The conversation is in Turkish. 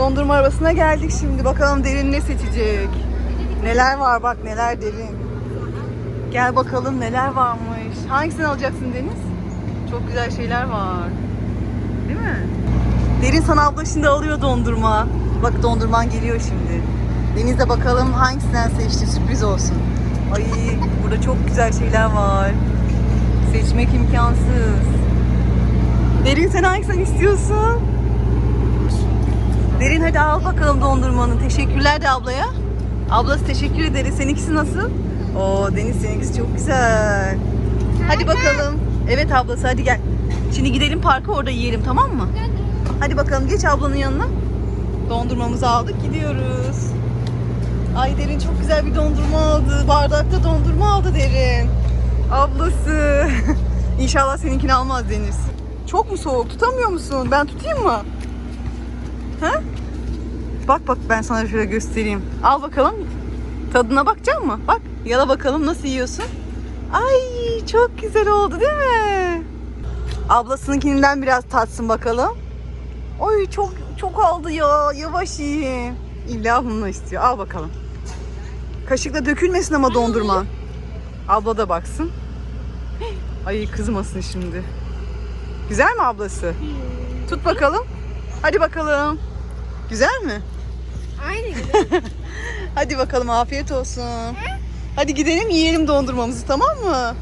Dondurma arabasına geldik şimdi. Bakalım derin ne seçecek. Neler var bak neler derin. Gel bakalım neler varmış. Hangisini alacaksın Deniz? Çok güzel şeyler var. Değil mi? Derin sana abla şimdi alıyor dondurma. Bak dondurman geliyor şimdi. Deniz de bakalım hangisinden seçti sürpriz olsun. Ay burada çok güzel şeyler var. Seçmek imkansız. Derin sen hangisini istiyorsun? Hadi al bakalım dondurmanı. Teşekkürler de ablaya. Ablası teşekkür ederiz. Seninkisi nasıl? Oo Deniz seninkisi çok güzel. Hadi bakalım. Evet ablası hadi gel. Şimdi gidelim parka orada yiyelim tamam mı? Hadi bakalım geç ablanın yanına. Dondurmamızı aldık gidiyoruz. Ay Derin çok güzel bir dondurma aldı. Bardakta dondurma aldı Derin. Ablası. İnşallah seninkini almaz Deniz. Çok mu soğuk? Tutamıyor musun? Ben tutayım mı? Ha? Bak bak ben sana şöyle göstereyim. Al bakalım. Tadına bakacak mı? Bak yala bakalım nasıl yiyorsun. Ay çok güzel oldu değil mi? Ablasınınkinden biraz tatsın bakalım. Oy çok çok aldı ya. Yavaş yiyin. İlla bunu istiyor. Al bakalım. Kaşıkla dökülmesin ama dondurman. Abla da baksın. Ay kızmasın şimdi. Güzel mi ablası? Tut bakalım. Hadi bakalım. Güzel mi? Aynı gibi. Hadi bakalım afiyet olsun. Hadi gidelim yiyelim dondurmamızı tamam mı?